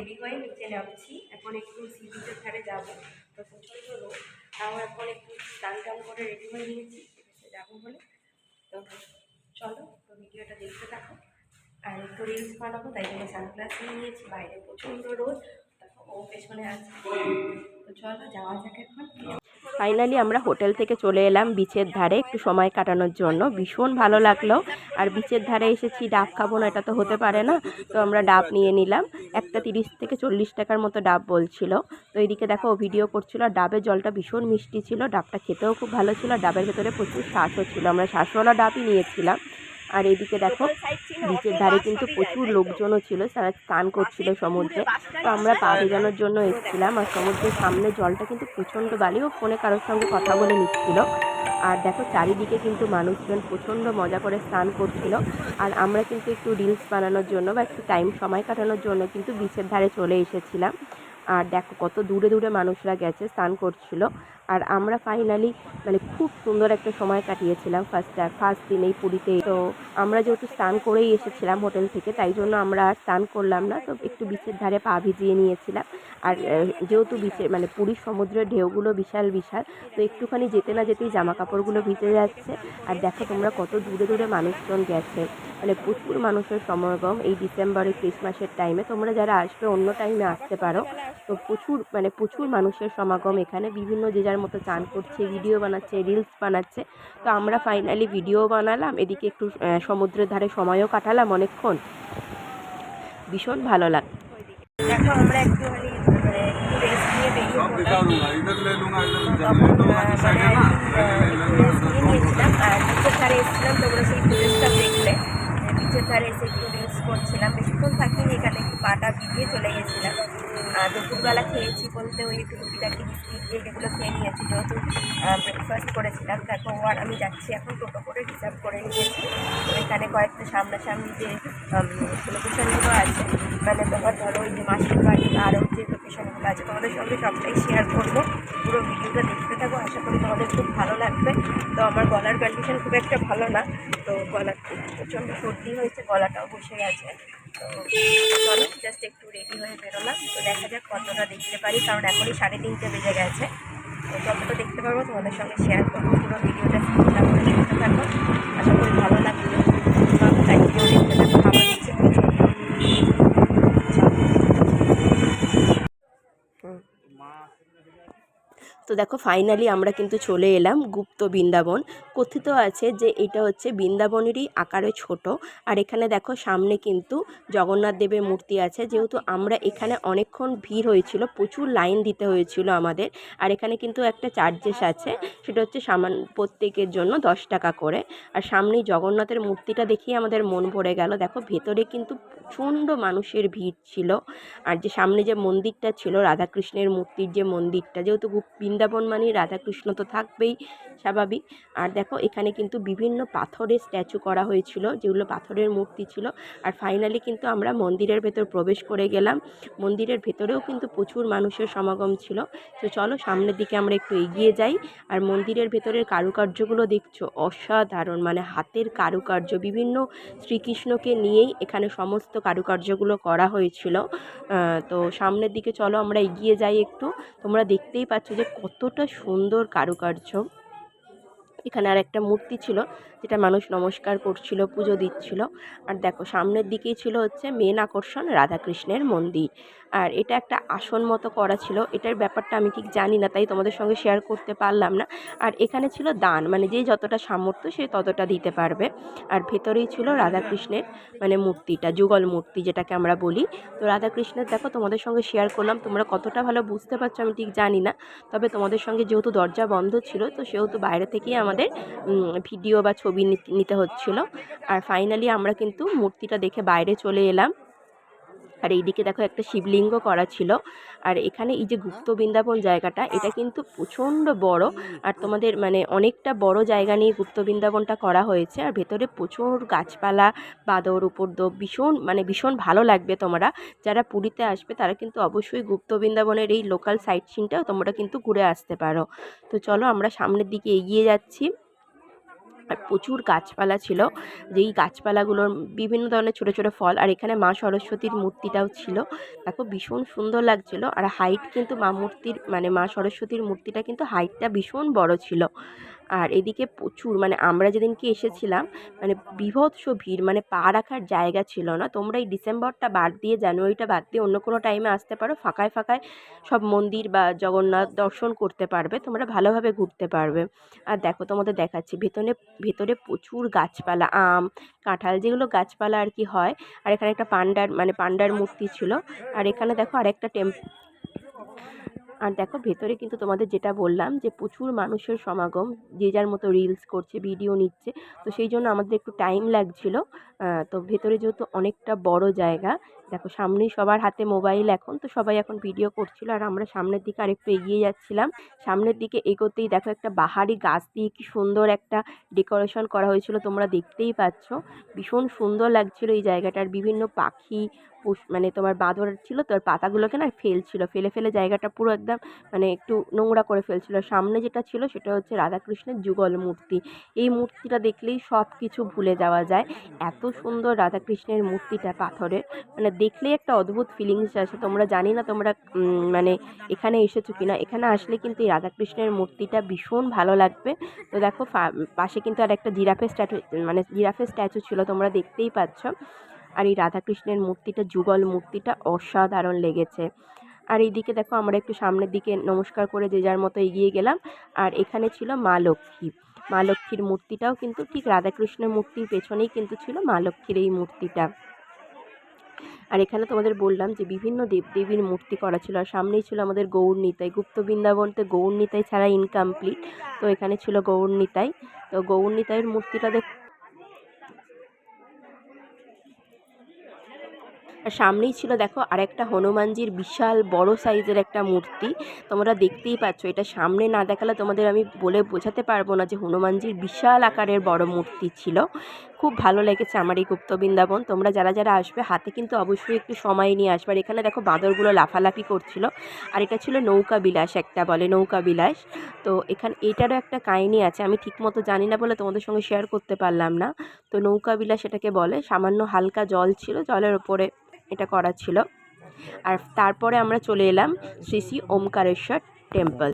Ready হয়ে নিচে নামছি এখন একটু সি বিচের ধারে যাব। তো প্রচণ্ড রোদ তাও এখন একটু স্নান টান করে রেডি হয়ে নিয়েছি। যাব বলে। তো চলো, তো ভিডিওটা দেখতে থাকো। আর একটু রিলস বানাবো, তাই জন্য সানগ্লাস নিয়ে নিয়েছি। বাইরে প্রচণ্ড রোদ। ও পেছনে আছে। তো চলো, যাওয়া যাক এখন। ফাইনালি আমরা হোটেল থেকে চলে এলাম বিচের ধারে একটু সময় কাটানোর জন্য। ভীষণ ভালো লাগল। আর বিচের ধারে এসেছি, ডাব খাব না, এটা তো হতে পারে না। তো আমরা ডাব নিয়ে নিলাম। একটা তিরিশ থেকে চল্লিশ টাকার মতো ডাব বলছিল। তো এইদিকে দেখো, ও ভিডিও করছিল। আর ডাবের জলটা ভীষণ মিষ্টি ছিল। ডাবটা খেতেও খুব ভালো ছিল। ডাবের ভেতরে প্রচুর শ্বাসও ছিল। আমরা শ্বাসওয়ালা ডাবই নিয়েছিলাম। আর এদিকে দেখো বিচের ধারে কিন্তু প্রচুর লোকজনও ছিল, তারা স্নান করছিল সমুদ্রে। তো আমরা পা ভেজানোর জন্য এসেছিলাম আর সমুদ্রের সামনে জলটা কিন্তু প্রচণ্ড বালি ও ফোনে কারোর সঙ্গে কথা বলে নিচ্ছিল। আর দেখো, চারিদিকে কিন্তু মানুষজন প্রচণ্ড মজা করে স্নান করছিল। আর আমরা কিন্তু একটু রিলস বানানোর জন্য বা একটু টাইম সময় কাটানোর জন্য কিন্তু বিচের ধারে চলে এসেছিলাম। আর দেখো, কত দূরে দূরে মানুষরা গেছে, স্নান করছিল। আর আমরা ফাইনালি মানে খুব সুন্দর একটা সময় কাটিয়েছিলাম ফার্স্ট ফার্স্ট দিন এই পুরীতে। তো আমরা যেহেতু স্নান করেই এসেছিলাম হোটেল থেকে, তাই জন্য আমরা আর স্নান করলাম না, তো একটু বিচের ধারে পা ভিজিয়ে নিয়েছিলাম। আর যেহেতু বিচে মানে পুরীর সমুদ্রের ঢেউগুলো বিশাল বিশাল, তো একটুখানি যেতে না যেতেই জামা কাপড়গুলো ভিজে যাচ্ছে। আর দেখো তোমরা কত দূরে দূরে মানুষজন গেছে। মানে প্রচুর মানুষের সমাগম এই ডিসেম্বরে ক্রিসমাসের টাইমে তোমরা যারা আসবে অন্য টাইমে আসতে পারো। তো প্রচুর মানে প্রচুর মানুষের সমাগম এখানে। বিভিন্ন যে যার মতো চান করছে ভিডিও বানাচ্ছে রিলস বানাচ্ছে তো আমরা ফাইনালি ভিডিও বানালাম এদিকে একটু সমুদ্রের ধারে সময়ও কাটালাম অনেকক্ষণ ভীষণ ভালো লাগে আমরা এসেছিলাম সেই ফিল্মটা দেখলে বিচের ধারে এসে একটু রেস্ট করছিলাম। বেশিক্ষণ থাকিনি, এখানে একটু পাটা ভিজিয়ে চলে গেছিলাম। দুপুরবেলা খেয়েছি বলতে ওই একটু রুটিটাকে কেক এগুলো খেয়ে নিয়েছি যেহেতু ব্রেকফাস্ট করেছিলাম। তারপর আর আমি যাচ্ছি এখন টোটো করে রিজার্ভ করে নিয়েছি। এখানে কয়েকটা সামনাসামনি যে লোকেশনগুলো আছে মানে তোমার ধরো ওই যে মাসির বাড়ি আরও যে লোকেশনগুলো আছে, তোমাদের সঙ্গে সবটাই শেয়ার করব। পুরো ভিডিওটা দেখতে থাকো, আশা করি তোমাদের খুব ভালো লাগবে। তো আমার গলার কন্ডিশন খুব একটা ভালো না, তো গলা প্রচণ্ড সর্দি হয়েছে, গলাটাও বসে গেছে। তো চলো জাস্ট একটু রেডি হয়ে বেরোলাম। তো দেখা যাক কতটা দেখতে পারি, কারণ এখনই সাড়ে তিনটে বেজে গেছে। তো যতটা দেখতে পারব তোমাদের সঙ্গে শেয়ার করব, পুরো ভিডিওটা দেখতে থাকো। আশা করি ভালো লাগবে তাই ভিডিও দেখতে থাকো খাবার দিচ্ছে তো দেখো ফাইনালি আমরা কিন্তু চলে এলাম গুপ্ত বৃন্দাবন। কথিত আছে যে এটা হচ্ছে বৃন্দাবনেরই আকারে ছোট। আর এখানে দেখো সামনে কিন্তু জগন্নাথ দেবের মূর্তি আছে। যেহেতু আমরা এখানে অনেকক্ষণ ভিড় হয়েছিল, প্রচুর লাইন দিতে হয়েছিল আমাদের। আর এখানে কিন্তু একটা চার্জেস আছে, সেটা হচ্ছে সামান, প্রত্যেকের জন্য দশ টাকা করে। আর সামনেই জগন্নাথের মূর্তিটা দেখিয়ে আমাদের মন ভরে গেল। দেখো ভেতরে কিন্তু প্রচণ্ড মানুষের ভিড় ছিল। আর যে সামনে যে মন্দিরটা ছিল, রাধাকৃষ্ণের মূর্তির যে মন্দিরটা, যেহেতু বৃন্দাবন মানে রাধাকৃষ্ণ তো থাকবেই, স্বাভাবিক। আর দেখো, এখানে কিন্তু বিভিন্ন পাথরের স্ট্যাচু করা হয়েছিল, যেগুলো পাথরের মূর্তি ছিল। আর ফাইনালি কিন্তু আমরা মন্দিরের ভেতর প্রবেশ করে গেলাম। মন্দিরের ভেতরেও কিন্তু প্রচুর মানুষের সমাগম ছিল। তো চলো, সামনের দিকে আমরা একটু এগিয়ে যাই। আর মন্দিরের ভেতরের কারুকার্যগুলো দেখছ, অসাধারণ। মানে হাতের কারুকার্য, বিভিন্ন শ্রীকৃষ্ণকে নিয়েই এখানে সমস্ত কারুকার্যগুলো করা হয়েছিল। তো সামনের দিকে চলো, আমরা এগিয়ে যাই একটু। তোমরা দেখতেই পাচ্ছ যে কতটা সুন্দর কারুকার্য। এখানে আর একটা মূর্তি ছিল, যেটা মানুষ নমস্কার করছিল, পুজো দিচ্ছিল। আর দেখো, সামনের দিকেই ছিল হচ্ছে মেন আকর্ষণ রাধাকৃষ্ণের মন্দির। আর এটা একটা আসন মতো করা ছিল। এটার ব্যাপারটা আমি ঠিক জানি না, তাই তোমাদের সঙ্গে শেয়ার করতে পারলাম না। আর এখানে ছিল দান মানে যে যতটা সামর্থ্য সে ততটা দিতে পারবে। আর ভেতরেই ছিল রাধাকৃষ্ণের মানে মূর্তিটা, যুগল মূর্তি যেটাকে আমরা বলি। তো রাধাকৃষ্ণের, দেখো, তোমাদের সঙ্গে শেয়ার করলাম। তোমরা কতটা ভালো বুঝতে পারছ, আমি ঠিক জানি না। তবে তোমাদের সঙ্গে যেহেতু দরজা বন্ধ ছিল, তো সেহেতু বাইরে থেকেই আমাদের ভিডিও বা ছবি নিতে- হচ্ছিল। আর ফাইনালি আমরা কিন্তু মূর্তিটা দেখে বাইরে চলে এলাম। আর এইদিকে দেখো একটা শিবলিঙ্গ করা ছিল। আর এখানে এই যে গুপ্ত বৃন্দাবন জায়গাটা, এটা কিন্তু প্রচণ্ড বড়। আর তোমাদের মানে অনেকটা বড় জায়গা নিয়ে গুপ্ত বৃন্দাবনটা করা হয়েছে। আর ভেতরে প্রচুর গাছপালা, বাদর, উপদ্রব, ভীষণ মানে ভীষণ ভালো লাগবে তোমরা। যারা পুরীতে আসবে, তারা কিন্তু অবশ্যই গুপ্ত বৃন্দাবনের এই লোকাল সাইট সিনটাও তোমরা কিন্তু ঘুরে আসতে পারো। তো চলো আমরা সামনের দিকে এগিয়ে যাচ্ছি। আর প্রচুর গাছপালা ছিল। যেই গাছপালাগুলোর বিভিন্ন ধরনের ছোটো ছোটো ফল আর এখানে মা সরস্বতীর মূর্তিটাও ছিল। দেখো ভীষণ সুন্দর লাগছিল। আর হাইট কিন্তু মা মূর্তির মানে মা সরস্বতীর মূর্তিটা কিন্তু হাইটটা ভীষণ বড় ছিল। আর এদিকে প্রচুর মানে আমরা যেদিনকে এসেছিলাম মানে বীভৎস ভিড় মানে পা রাখার জায়গা ছিল না। তোমরা এই ডিসেম্বরটা বাদ দিয়ে জানুয়ারিটা বাদ দিয়ে অন্য কোনো টাইমে আসতে পারো। ফাঁকায় ফাঁকায় সব মন্দির বা জগন্নাথ দর্শন করতে পারবে। তোমরা ভালোভাবে ঘুরতে পারবে। আর দেখো তোমাদের দেখাচ্ছি, ভেতরে ভেতরে প্রচুর গাছপালা, আম, কাঁঠাল যেগুলো গাছপালা আর কি হয়। আর এখানে একটা পান্ডার মানে পান্ডার মূর্তি ছিল। আর এখানে দেখো আরেকটা টেম্প আর দেখো ভেতরে কিন্তু তোমাদের যেটা বললাম যে প্রচুর মানুষের সমাগম, যে যার মতো রিলস করছে ভিডিও নিচ্ছে, তো সেই জন্য আমাদের একটু টাইম লাগছিল। তো ভেতরে যেহেতু অনেকটা বড় জায়গা, দেখো সামনেই সবার হাতে মোবাইল এখন, তো সবাই এখন ভিডিও করছিল আর আমরা সামনের দিকে আরেকটু এগিয়ে যাচ্ছিলাম। সামনের দিকে এগোতেই দেখো একটা বাহারি গাছ দিয়ে কি সুন্দর একটা ডেকোরেশন করা হয়েছিল, তোমরা দেখতেই পাচ্ছ। ভীষণ সুন্দর লাগছিল এই জায়গাটার, বিভিন্ন পাখি মানে তোমার বাঁদর ছিল, তো পাতাগুলোকে না ফেলছিল, ফেলে ফেলে জায়গাটা পুরো একদম মানে একটু নোংরা করে ফেলছিল। সামনে যেটা ছিল সেটা হচ্ছে রাধাকৃষ্ণের যুগল মূর্তি। এই মূর্তিটা দেখলেই সব কিছু ভুলে যাওয়া যায়। এত সুন্দর রাধাকৃষ্ণের মূর্তিটা পাথরের। মানে দেখলেই একটা অদ্ভুত ফিলিংস আসে। তোমরা জানি না তোমরা মানে এখানে এসেছ কি না এখানে আসলে কিন্তু এই রাধাকৃষ্ণের মূর্তিটা ভীষণ ভালো লাগবে। তো দেখো পাশে কিন্তু আর একটা জিরাফের স্ট্যাচু মানে জিরাফের স্ট্যাচু ছিল, তোমরা দেখতেই পাচ্ছ। আর এই রাধাকৃষ্ণের মূর্তিটা, যুগল মূর্তিটা অসাধারণ লেগেছে। আর এইদিকে দেখো আমরা একটু সামনের দিকে নমস্কার করে যে যার মতো এগিয়ে গেলাম। আর এখানে ছিল মা লক্ষ্মী। মা লক্ষ্মীর মূর্তিটাও কিন্তু ঠিক রাধাকৃষ্ণের মূর্তির পেছনেই কিন্তু ছিল মা লক্ষ্মীর এই মূর্তিটা। আর এখানে তোমাদের বললাম যে বিভিন্ন দেবদেবীর মূর্তি করা ছিল। আর সামনেই ছিল আমাদের গৌর নিতাই। গুপ্ত বৃন্দাবনতে গৌর নিতাই ছাড়া ইনকমপ্লিট তো এখানে ছিল গৌর নিতাই। তো গৌর নিতাইয়ের মূর্তিটা দেখ আর সামনেই ছিল, দেখো, আরেকটা হনুমানজির বিশাল বড় সাইজের একটা মূর্তি। তোমরা দেখতেই পাচ্ছ, এটা সামনে না দেখালে তোমাদের আমি বলে বোঝাতে পারব না যে হনুমানজির বিশাল আকারের বড় মূর্তি ছিল। খুব ভালো লেগেছে আমার এই গুপ্ত বৃন্দাবন। তোমরা যারা যারা আসবে, হাতে কিন্তু অবশ্যই একটু সময় নিয়ে আসবে। আর এখানে দেখো বাঁদরগুলো লাফালাফি করছিল। আর এটা ছিল নৌকা বিলাস একটা বলে, নৌকা বিলাস। তো এখানে, এটারও একটা কাহিনি আছে। আমি ঠিকমতো জানি না বলে তোমাদের সঙ্গে শেয়ার করতে পারলাম না। তো নৌকা বিলাস এটাকে বলে, সামান্য হালকা জল ছিল, জলের ওপরে এটা করা ছিল। আর তারপরে আমরা চলে এলাম শ্রী শ্রী ওমকারেশ্বর টেম্পল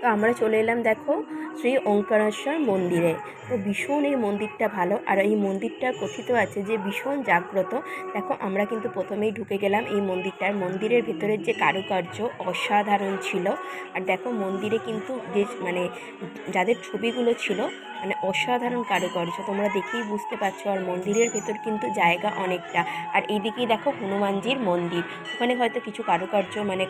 তো আমরা চলে এলাম দেখো শ্রী ওঙ্কারেশ্বর মন্দিরে। তো ভীষণ এই মন্দিরটা ভালো। আর এই মন্দিরটা কথিত আছে যে ভীষণ জাগ্রত। দেখো, আমরা কিন্তু প্রথমেই ঢুকে গেলাম এই মন্দিরটার। মন্দিরের ভেতরের যে কারুকার্য অসাধারণ ছিল। আর দেখো, মন্দিরে কিন্তু যে মানে যাদের ছবিগুলো ছিল মানে অসাধারণ কারুকার্য। তোমরা দেখেই বুঝতে পারছ, আর মন্দিরের ভেতর কিন্তু জায়গা অনেকটা। আর এইদিকেই দেখো, হনুমানজির মন্দির। ওখানে হয়তো কিছু কারুকার্য মানে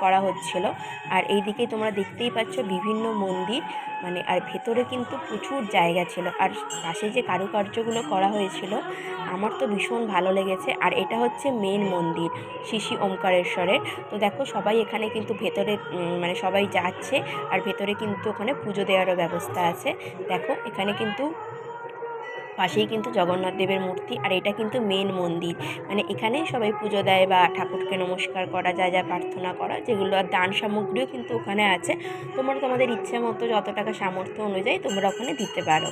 করা হচ্ছিল। আর এইদিকে তোমরা দেখতেই পাচ্ছ বিভিন্ন মন্দির। মানে আর ভেতরে কিন্তু প্রচুর জায়গা ছিল। আর পাশে যে কারুকার্যগুলো করা হয়েছিল, আমার তো ভীষণ ভালো লেগেছে। আর এটা হচ্ছে মেন মন্দির শিশি ওমকারেশ্বরের। তো দেখো, সবাই এখানে কিন্তু ভেতরে মানে সবাই যাচ্ছে। আর ভেতরে কিন্তু ওখানে পুজো দেওয়ারও ব্যবস্থা আছে। দেখো, এখানে কিন্তু পাশেই কিন্তু জগন্নাথ দেবের মূর্তি আর এটা কিন্তু মেন মন্দির। মানে এখানে সবাই পুজো দেয় বা ঠাকুরকে নমস্কার করা, যা যা প্রার্থনা করা, যেগুলো আর দান সামগ্রীও কিন্তু ওখানে আছে। তোমরা তোমাদের ইচ্ছে মতো যত টাকা সামর্থ্য অনুযায়ী তোমরা ওখানে দিতে পারো।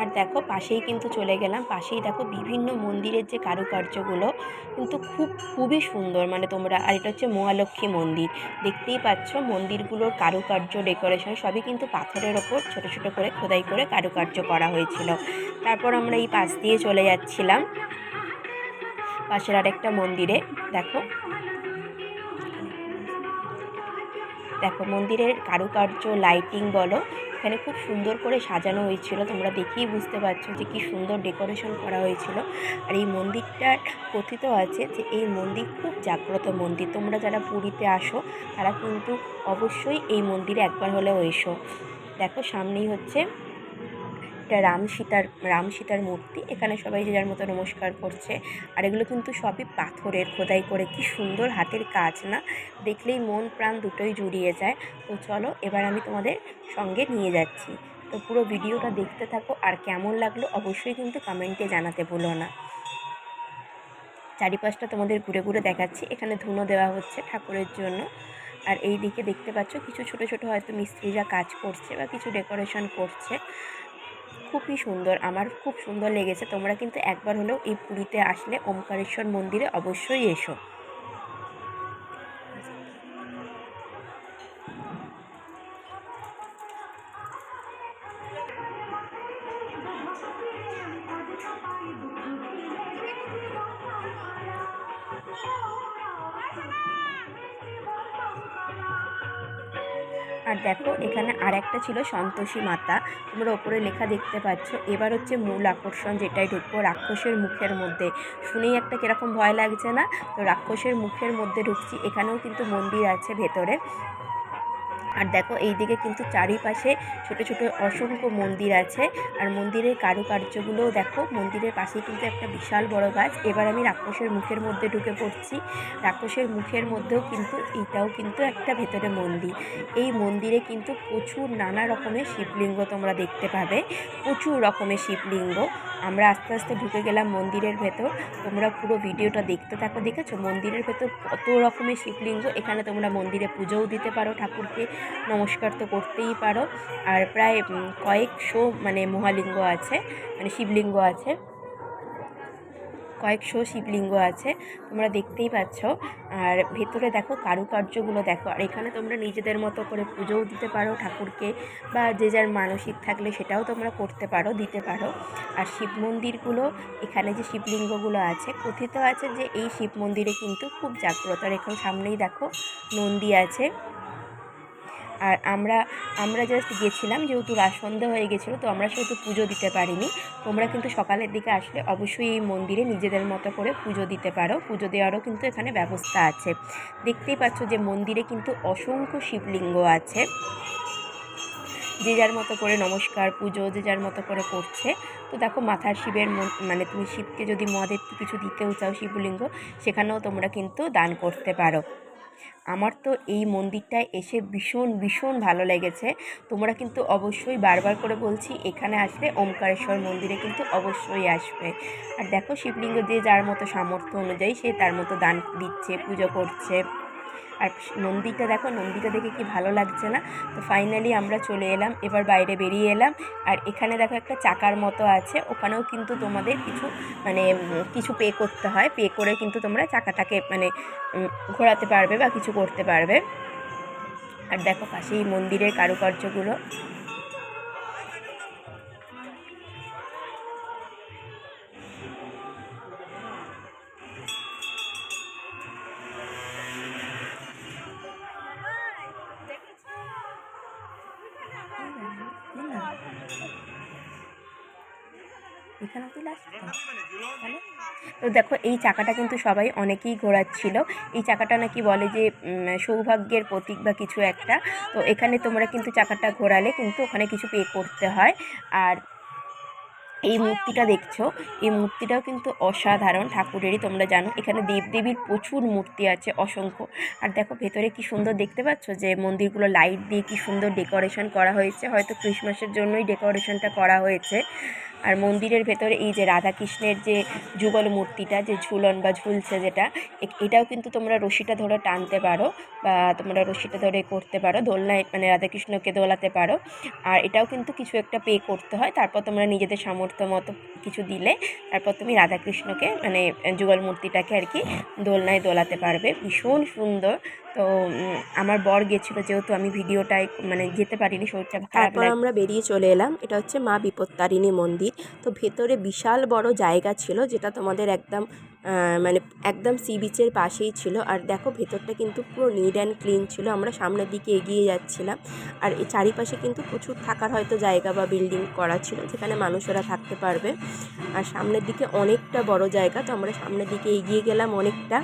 আর দেখো পাশেই কিন্তু চলে গেলাম, পাশেই দেখো বিভিন্ন মন্দিরের যে কারুকার্যগুলো কিন্তু খুব, খুবই সুন্দর। মানে তোমরা, আর এটা হচ্ছে মহালক্ষ্মী মন্দির। দেখতেই পাচ্ছ মন্দিরগুলোর কারুকার্য ডেকোরেশন সবই কিন্তু পাথরের ওপর ছোটো ছোটো করে খোদাই করে কারুকার্য করা হয়েছিল। তারপর আমরা এই পাশ দিয়ে চলে যাচ্ছিলাম। পাশের আরেকটা মন্দিরে, দেখো দেখো, মন্দিরের কারুকার্য লাইটিং বলো, এখানে খুব সুন্দর করে সাজানো হয়েছিল। তোমরা দেখেই বুঝতে পারছ যে কি সুন্দর ডেকোরেশন করা হয়েছিল। আর এই মন্দিরটার কথিত আছে যে এই মন্দির খুব জাগ্রত মন্দির। তোমরা যারা পুরীতে আসো, তারা কিন্তু অবশ্যই এই মন্দিরে একবার হলেও এসো। দেখো, সামনেই হচ্ছে একটা রাম সীতার রাম সীতার মূর্তি। এখানে সবাই যে যার মতো নমস্কার করছে। আর এগুলো কিন্তু সবই পাথরের খোদাই করে। কি সুন্দর হাতের কাজ না? দেখলেই মন প্রাণ দুটোই জুড়িয়ে যায়। তো চলো, এবার আমি তোমাদের সঙ্গে নিয়ে যাচ্ছি। তো পুরো ভিডিওটা দেখতে থাকো। আর কেমন লাগল অবশ্যই কিন্তু কমেন্টে জানাতে ভুলো না। চারিপাশটা তোমাদের ঘুরে ঘুরে দেখাচ্ছি। এখানে ধুনো দেওয়া হচ্ছে ঠাকুরের জন্য। আর এই দিকে দেখতে পাচ্ছ, কিছু ছোট ছোট হয়তো মিস্ত্রিরা কাজ করছে বা কিছু ডেকোরেশন করছে। খুবই সুন্দর, আমার খুব সুন্দর লেগেছে। তোমরা কিন্তু একবার হলেও এই পুরীতে আসলে ওমকারেশ্বর মন্দিরে অবশ্যই এসো। আর দেখো, এখানে আর একটা ছিল সন্তোষী মাতা। তোমরা ওপরে লেখা দেখতে পাচ্ছ। এবার হচ্ছে মূল আকর্ষণ যেটাই ঢুকবো, রাক্ষসের মুখের মধ্যে। শুনেই একটা কীরকম ভয় লাগছে না? তো রাক্ষসের মুখের মধ্যে ঢুকছি। এখানেও কিন্তু মন্দির আছে ভেতরে। আর দেখো এই দিকে কিন্তু চারিপাশে ছোট ছোট অসংখ্য মন্দির আছে। আর মন্দিরের কারুকার্যগুলোও দেখো, মন্দিরের পাশে কিন্তু একটা বিশাল বড় গাছ। এবার আমি রাক্ষসের মুখের মধ্যে ঢুকে পড়ছি। রাক্ষসের মুখের মধ্যেও কিন্তু এটাও কিন্তু একটা ভেতরে মন্দির। এই মন্দিরে কিন্তু প্রচুর নানা রকমের শিবলিঙ্গ তোমরা দেখতে পাবে। প্রচুর রকমের শিবলিঙ্গ। আমরা আস্তে আস্তে ঢুকে গেলাম মন্দিরের ভেতর। তোমরা পুরো ভিডিওটা দেখতে থাকো, দেখেছ? মন্দিরের ভেতর কত রকমের শিবলিঙ্গ। এখানে তোমরা মন্দিরে পুজোও দিতে পারো, ঠাকুরকে নমস্কার তো করতেই পারো। আর প্রায় কয়েকশো মানে মহালিঙ্গ আছে মানে শিবলিঙ্গ আছে। কয়েকশো শিবলিঙ্গ আছে, তোমরা দেখতেই পাচ্ছ। আর ভেতরে দেখো কারুকার্যগুলো দেখো, আর এখানে তোমরা নিজেদের মতো করে পুজোও দিতে পারো ঠাকুরকে, বা যে যার মানসিক থাকলে সেটাও তোমরা করতে পারো, দিতে পারো। আর শিব মন্দিরগুলো, এখানে যে শিবলিঙ্গগুলো আছে, কথিত আছে যে এই শিব মন্দিরে কিন্তু খুব জাগ্রত। আর এখানে সামনেই দেখো নন্দী আছে। আর আমরা আমরা জাস্ট গেছিলাম, যেহেতু রাত সন্ধে হয়ে গেছিল, তো আমরা সেহেতু পুজো দিতে পারিনি। তোমরা কিন্তু সকালের দিকে আসলে অবশ্যই এই মন্দিরে নিজেদের মতো করে পুজো দিতে পারো। পুজো দেওয়ারও কিন্তু এখানে ব্যবস্থা আছে। দেখতেই পাচ্ছ যে মন্দিরে কিন্তু অসংখ্য শিবলিঙ্গ আছে। যে যার মতো করে নমস্কার পুজো, যে যার মতো করে করছে। তো দেখো মাথার শিবের মন- তুমি শিবকে যদি মহাদেবকে কিছু দিতেও চাও শিবলিঙ্গ, সেখানেও তোমরা কিন্তু দান করতে পারো। আমার তো এই মন্দিরটায় এসে ভীষণ ভীষণ ভালো লেগেছে। তোমরা কিন্তু অবশ্যই বারবার করে বলছি, এখানে আসলে ওমকারেশ্বর মন্দিরে কিন্তু অবশ্যই আসবে। আর দেখো শিবলিঙ্গ যে যার মতো সামর্থ্য অনুযায়ী সে তার মতো দান দিচ্ছে, পুজো করছে। আর নন্দীটা দেখো নন্দীটা দেখে কি ভালো লাগছে না? তো ফাইনালি আমরা চলে এলাম, এবার বাইরে বেরিয়ে এলাম। আর এখানে দেখো একটা চাকার মতো আছে, ওখানেও কিন্তু তোমাদের কিছু মানে কিছু পে করতে হয়। পে করে কিন্তু তোমরা চাকাটাকে মানে ঘোরাতে পারবে বা কিছু করতে পারবে। আর দেখো পাশেই মন্দিরের কারুকার্যগুলো। তাহলে তো দেখো, এই চাকাটা কিন্তু সবাই অনেকেই ঘোরাচ্ছিল। এই চাকাটা নাকি বলে যে সৌভাগ্যের প্রতীক বা কিছু একটা। তো এখানে তোমরা কিন্তু চাকাটা ঘোরালে কিন্তু ওখানে কিছু পে করতে হয়। আর এই মূর্তিটা দেখছ? এই মূর্তিটাও কিন্তু অসাধারণ। ঠাকুরেরই তোমরা জানো, এখানে দেবদেবীর প্রচুর মূর্তি আছে, অসংখ্য। আর দেখো, ভেতরে কি সুন্দর দেখতে পাচ্ছ যে, মন্দিরগুলো লাইট দিয়ে কি সুন্দর ডেকোরেশন করা হয়েছে। হয়তো ক্রিসমাসের জন্যই ডেকোরেশনটা করা হয়েছে। আর মন্দিরের ভেতরে এই যে রাধাকৃষ্ণের যে যুগল মূর্তিটা, যে ঝুলন বা ঝুলছে যেটা এটাও কিন্তু তোমরা রশিটা ধরে টানতে পারো বা তোমরা রশিটা ধরে করতে পারো দোলনায় মানে রাধাকৃষ্ণকে দোলাতে পারো। আর এটাও কিন্তু কিছু একটা পে করতে হয়, তারপর তোমরা নিজেদের সামর্থ্য মতো কিছু দিলে, তারপর তুমি রাধাকৃষ্ণকে মানে যুগল মূর্তিটাকে আর কি দোলনায় দোলাতে পারবে। ভীষণ সুন্দর তো আমার বর গেছিল যেহেতু আমি ভিডিওটায় মানে যেতে পারিনি শরীরটা তারপর আমরা বেরিয়ে চলে এলাম এটা হচ্ছে মা বিপত্তারিণী মন্দির। তো ভেতরে বিশাল বড় জায়গা ছিল যেটা তোমাদের একদম মানে একদম সি বিচের পাশেই ছিল। আর দেখো ভেতরটা কিন্তু পুরো নিড অ্যান্ড ক্লিন ছিল আমরা সামনের দিকে এগিয়ে যাচ্ছিলাম। আর এই চারিপাশে কিন্তু প্রচুর থাকার হয়তো জায়গা বা বিল্ডিং করা ছিল যেখানে মানুষেরা থাকতে পারবে। আর সামনের দিকে অনেকটা বড় জায়গা তো আমরা সামনের দিকে এগিয়ে গেলাম অনেকটা।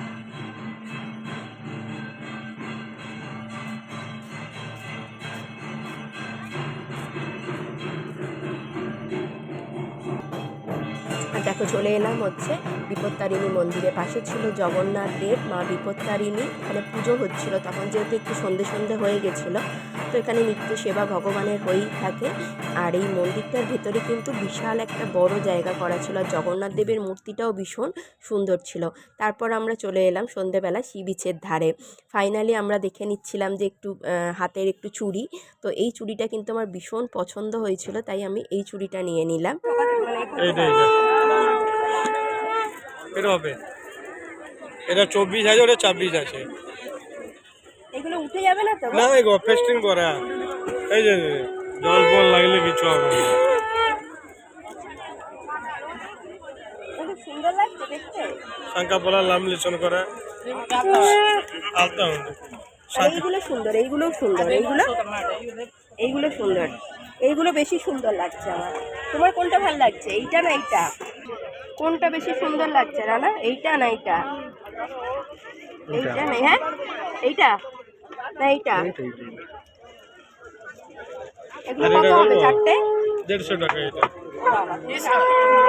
দেখো চলে এলাম হচ্ছে বিপত্তারিণী মন্দিরের পাশে ছিল জগন্নাথ দেব, মা বিপত্তারিণী। এখানে পুজো হচ্ছিল, তখন যেহেতু একটু সন্ধে সন্ধে হয়ে গেছিল, তো এখানে নিত্য সেবা ভগবানের হয়েই থাকে। আর এই মন্দিরটার ভেতরে কিন্তু বিশাল একটা বড় জায়গা করা ছিল, আর জগন্নাথ দেবের মূর্তিটাও ভীষণ সুন্দর ছিল। তারপর আমরা চলে এলাম সন্ধেবেলা সি বিচের ধারে। ফাইনালি আমরা দেখে নিচ্ছিলাম যে একটু হাতের একটু চুড়ি। তো এই চুড়িটা কিন্তু আমার ভীষণ পছন্দ হয়েছিল, তাই আমি এই চুড়িটা নিয়ে নিলাম। এটা হবে। এটা চব্বিশ আছে ওটা ছাব্বিশ আছে। এগুলো উঠে যাবে না তো? না গো ফেস্টিং করা এই যে জল ফল লাগলে কিছু হবে না। খুব সুন্দর লাগছে দেখতে। শঙ্কা পোলা লামলিশন করা। আলতা এইগুলো সুন্দর এইগুলোও সুন্দর এইগুলো? এইগুলো সুন্দর। এইগুলো বেশি সুন্দর লাগছে আমার। তোমার কোনটা ভালো লাগছে? এইটা না এইটা? কোনটা বেশি সুন্দর লাগছে রানা? এইটা না এইটা? এইটা নেই হ্যাঁ? এইটা? না এইটা? এগুলো আর কত হবে চারটে? দেড়শো টাকা এটা।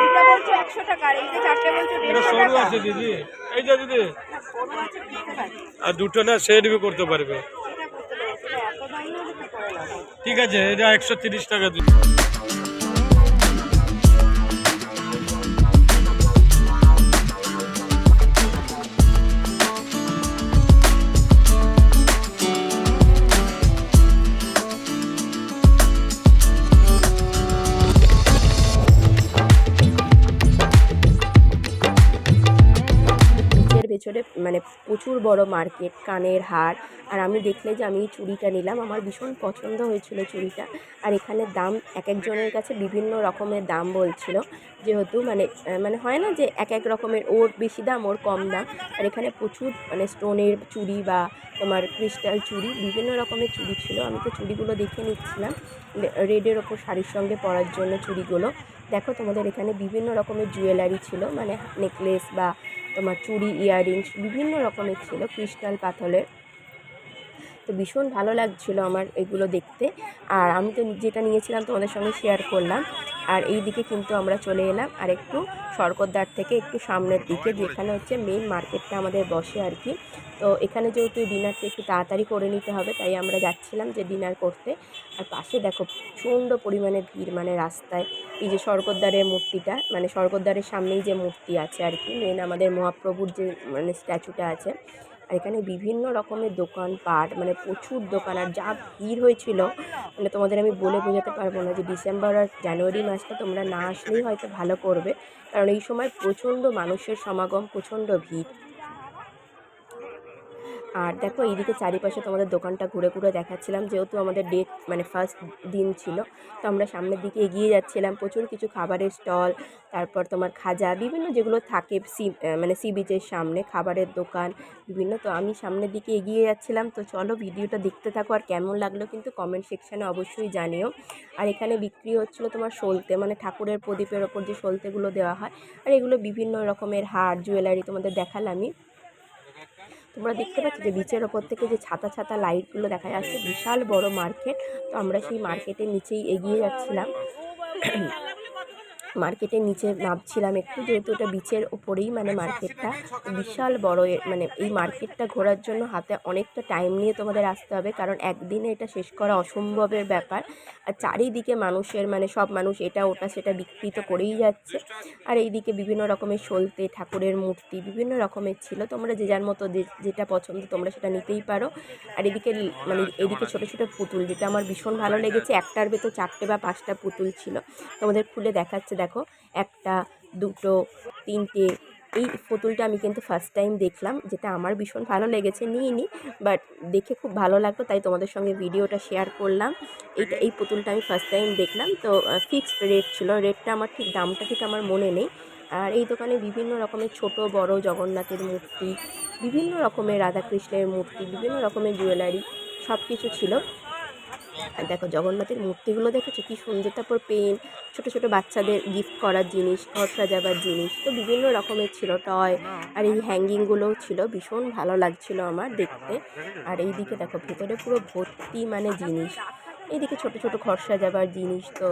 এইটা বলছো একশো টাকা আর এইটা চারটে বলছো দেড়শো টাকা? আছে দিদি। এই যে দিদি। আর দুটো না সেট বি করতে পারবে? ঠিক আছে এটা একশো তিরিশ টাকা দিদি। মানে প্রচুর বড় মার্কেট কানের হার। আর আমি দেখলে যে আমি এই চুড়িটা নিলাম, আমার ভীষণ পছন্দ হয়েছিল চুড়িটা। আর এখানে দাম এক একজনের কাছে বিভিন্ন রকমের দাম বলছিল। যেহেতু মানে মানে হয় না যে এক এক রকমের, ওর বেশি দাম, ওর কম দাম। আর এখানে প্রচুর মানে স্টোনের চুড়ি বা তোমার ক্রিস্টাল চুড়ি, বিভিন্ন রকমের চুড়ি ছিল। আমি তো চুড়িগুলো দেখে নিচ্ছিলাম। রেডের ওপর শাড়ির সঙ্গে পরার জন্য চুড়িগুলো। দেখো তোমাদের এখানে বিভিন্ন রকমের জুয়েলারি ছিল। মানে নেকলেস বা তোমার চুড়ি ইয়াররিংস বিভিন্ন রকমের ছিল ক্রিস্টাল পাথরের। তো ভীষণ ভালো লাগছিল আমার এগুলো দেখতে। আর আমি তো যেটা নিয়েছিলাম তোমাদের সঙ্গে শেয়ার করলাম। আর এই দিকে কিন্তু আমরা চলে এলাম আর একটু সরকতদার থেকে একটু সামনের দিকে, যেখানে হচ্ছে মেন মার্কেটটা আমাদের বসে আর কি। তো এখানে যেহেতু ডিনারটা একটু তাড়াতাড়ি করে নিতে হবে, তাই আমরা যাচ্ছিলাম যে ডিনার করতে। আর পাশে দেখো প্রচণ্ড পরিমাণে ভিড় মানে রাস্তায়। এই যে স্বর্গদ্বারের মূর্তিটা মানে স্বর্গদ্বারের সামনেই যে মূর্তি আছে আর কি মেন আমাদের মহাপ্রভুর যে মানে স্ট্যাচুটা আছে। আর এখানে বিভিন্ন রকমের দোকানপাট মানে প্রচুর দোকান আর যা ভিড় হয়েছিল মানে তোমাদের আমি বলে বোঝাতে পারব না যে ডিসেম্বর আর জানুয়ারি মাসটা তোমরা না আসলেই হয়তো ভালো করবে। কারণ এই সময় প্রচণ্ড মানুষের সমাগম, প্রচণ্ড ভিড়। আর দেখো, এইদিকে চারিপাশে তোমাদের দোকানটা ঘুরে ঘুরে দেখাচ্ছিলাম, যেহেতু আমাদের ডেট মানে ফার্স্ট দিন ছিল। তো আমরা সামনের দিকে এগিয়ে যাচ্ছিলাম, প্রচুর কিছু খাবারের স্টল তারপর তোমার খাজা, বিভিন্ন যেগুলো থাকে সি মানে সি বিচের সামনে, খাবারের দোকান, বিভিন্ন। তো আমি সামনের দিকে এগিয়ে যাচ্ছিলাম। তো চলো ভিডিওটা দেখতে থাকো আর কেমন লাগল কিন্তু কমেন্ট সেকশানে অবশ্যই জানিও। আর এখানে বিক্রি হচ্ছিল তোমার সলতে মানে ঠাকুরের প্রদীপের ওপর যে সলতেগুলো দেওয়া হয়, আর এগুলো বিভিন্ন রকমের হার জুয়েলারি তোমাদের দেখালামই। তোমরা দেখতে পাচ্ছ যে বিচের ওপর থেকে যে ছাতা ছাতা লাইটগুলো দেখা যাচ্ছে, বিশাল বড় মার্কেট তো আমরা সেই মার্কেটের নিচেই এগিয়ে যাচ্ছিলাম। মার্কেটের নিচে নামছিলাম একটু যেহেতু এটা বিচের ওপরেই মানে মার্কেটটা। বিশাল বড় মানে এই মার্কেটটা ঘোরার জন্য হাতে অনেকটা টাইম নিয়ে তোমাদের আসতে হবে কারণ একদিনে এটা শেষ করা অসম্ভবের ব্যাপার। আর চারিদিকে মানুষের মানে সব মানুষ এটা ওটা সেটা বিক্রি তো করেই যাচ্ছে। আর এইদিকে বিভিন্ন রকমের সলতে ঠাকুরের মূর্তি বিভিন্ন রকমের ছিল। তোমরা যে যার মতো যেটা পছন্দ তোমরা সেটা নিতেই পারো। আর এদিকে মানে এদিকে ছোটো ছোটো পুতুল যেটা আমার ভীষণ ভালো লেগেছে। একটার ভেতর চারটে বা পাঁচটা পুতুল ছিল। তোমাদের খুলে দেখাচ্ছে দেখো, একটা, দুটো, তিনটে, এই পুতুলটা আমি কিন্তু ফার্স্ট টাইম দেখলাম, যেটা আমার ভীষণ ভালো লেগেছে, নিইনি বাট দেখে খুব ভালো লাগল, তাই তোমাদের সঙ্গে ভিডিওটা শেয়ার করলাম। এইটা, এই পুতুলটা আমি ফার্স্ট টাইম দেখলাম, তো ফিক্সড রেট ছিল রেটটা আমার ঠিক, দামটা ঠিক আমার মনে নেই। আর এই দোকানে বিভিন্ন রকমের ছোট, বড় জগন্নাথের মূর্তি, বিভিন্ন রকমের রাধাকৃষ্ণের মূর্তি, বিভিন্ন রকমের জুয়েলারি সব কিছু ছিল। আর দেখো জগন্নাথের মূর্তিগুলো দেখেছ? কি সুন্দর। তারপর পেন, ছোট ছোট বাচ্চাদের গিফট করার জিনিস, ঘর সাজাবার জিনিস, তো বিভিন্ন রকমের ছিল টয় আর এই হ্যাঙ্গিংগুলোও ছিল। ভীষণ ভালো লাগছিল আমার দেখতে। আর এই দিকে দেখো, ভেতরে পুরো ভর্তি মানে জিনিস। এইদিকে ছোট ছোট ঘর সাজাবার জিনিস, তো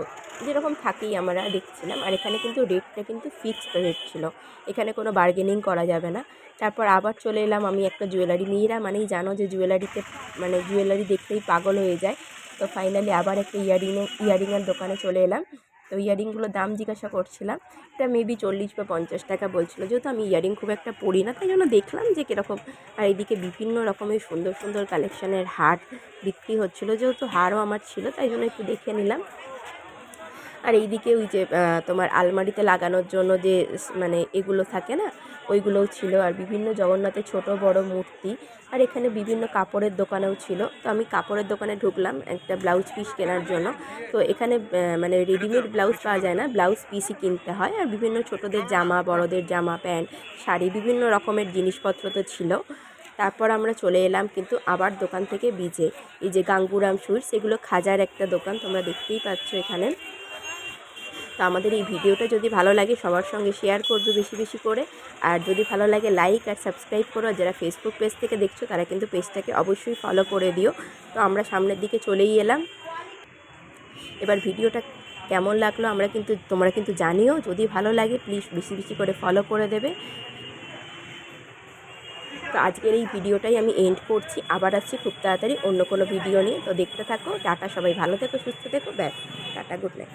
যেরকম থাকেই আমরা দেখছিলাম। আর এখানে কিন্তু রেটটা কিন্তু ফিক্সড রেট ছিল। এখানে কোনো বার্গেনিং করা যাবে না। তারপর আবার চলে এলাম আমি একটা জুয়েলারি মেয়েরা মানেই জানো যে জুয়েলারিতে মানে জুয়েলারি দেখতেই পাগল হয়ে যায়। তো ফাইনালি আবার একটা ইয়ারিংয়ে ইয়ারিংয়ের দোকানে চলে এলাম। তো ইয়ারিংগুলোর দাম জিজ্ঞাসা করছিলাম। এটা মেবি চল্লিশ বা পঞ্চাশ টাকা বলছিল। যেহেতু আমি ইয়ারিং খুব একটা পড়ি না, তাই জন্য দেখলাম যে কীরকম। আর এদিকে বিভিন্ন রকমের সুন্দর সুন্দর কালেকশানের হার বিক্রি হচ্ছিল। যেহেতু হারও আমার ছিল, তাই জন্য একটু দেখে নিলাম। আর এইদিকে ওই যে তোমার আলমারিতে লাগানোর জন্য যে মানে এগুলো থাকে না, ওইগুলোও ছিল। আর বিভিন্ন জগন্নাথের ছোট বড় মূর্তি আর এখানে বিভিন্ন কাপড়ের দোকানেও ছিল। তো আমি কাপড়ের দোকানে ঢুকলাম একটা ব্লাউজ পিস কেনার জন্য। তো এখানে মানে রেডিমেড ব্লাউজ পাওয়া যায় না, ব্লাউজ পিসই কিনতে হয়। আর বিভিন্ন ছোটদের জামা, বড়দের জামা, প্যান্ট, শাড়ি, বিভিন্ন রকমের জিনিসপত্র তো ছিল। তারপর আমরা চলে এলাম কিন্তু আবার দোকান থেকে বিজে। এই যে গাঙ্গুরাম সুইটস এগুলো খাজার একটা দোকান, তোমরা দেখতেই পাচ্ছ এখানে। তো আমাদের এই ভিডিওটা যদি ভালো লাগে সবার সঙ্গে শেয়ার করবে বেশি বেশি করে। আর যদি ভালো লাগে লাইক আর সাবস্ক্রাইব করো, আর যারা ফেসবুক পেজ থেকে দেখছ, তারা কিন্তু পেজটাকে অবশ্যই ফলো করে দিও। তো আমরা সামনের দিকে চলেই এলাম। এবার ভিডিওটা কেমন লাগল আমরা কিন্তু, তোমরা কিন্তু জানিও। যদি ভালো লাগে প্লিজ বেশি বেশি করে ফলো করে দেবে। তো আজকের এই ভিডিওটাই আমি এন্ড করছি। আবার আসছি খুব তাড়াতাড়ি অন্য কোনো ভিডিও নিয়ে। তো দেখতে থাকো। টাটা, সবাই ভালো থেকো, সুস্থ থেকো। ব্যাস, টাটা গুড নাইট